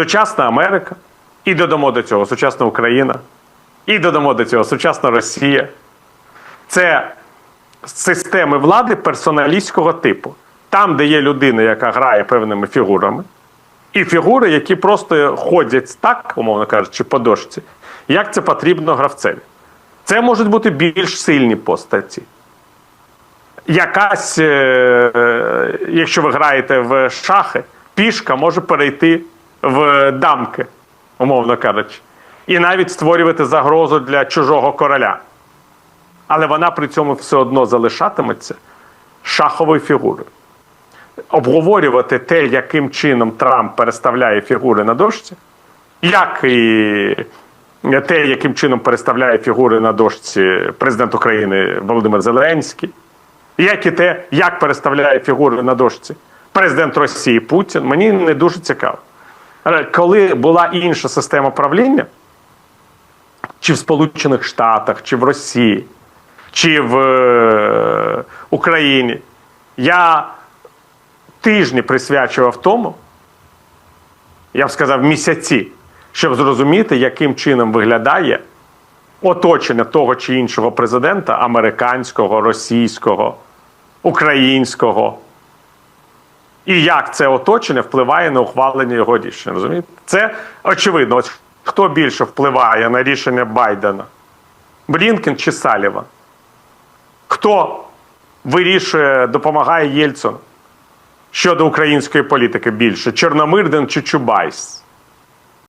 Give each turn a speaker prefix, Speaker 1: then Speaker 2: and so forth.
Speaker 1: сучасна Америка, і додамо до цього сучасна Україна, і додамо до цього сучасна Росія. Це системи влади персоналістського типу. Там, де є людина, яка грає певними фігурами, і фігури, які просто ходять так, умовно кажучи, по дошці, як це потрібно гравцеві. Це можуть бути більш сильні постаті. Якась, е, е, якщо ви граєте в шахи, пішка може перейти в дамки, умовно кажучи, і навіть створювати загрозу для чужого короля. Але вона при цьому все одно залишатиметься шаховою фігурою. Обговорювати те, яким чином Трамп переставляє фігури на дошці, як і те, яким чином переставляє фігури на дошці президент України Володимир Зеленський, як і те, як переставляє фігури на дошці президент Росії Путін, мені не дуже цікаво. Коли була інша система правління, чи в Сполучених Штатах, чи в Росії, чи в е, Україні, я тижні присвячував тому, я б сказав, місяці, щоб зрозуміти, яким чином виглядає оточення того чи іншого президента американського, російського, українського. І як це оточення впливає на ухвалення його рішень. Розумієте? Це очевидно. Ось хто більше впливає на рішення Байдена? Блінкен чи Саліван? Хто вирішує, допомагає Єльцину щодо української політики більше? Чорномирден чи Чубайс?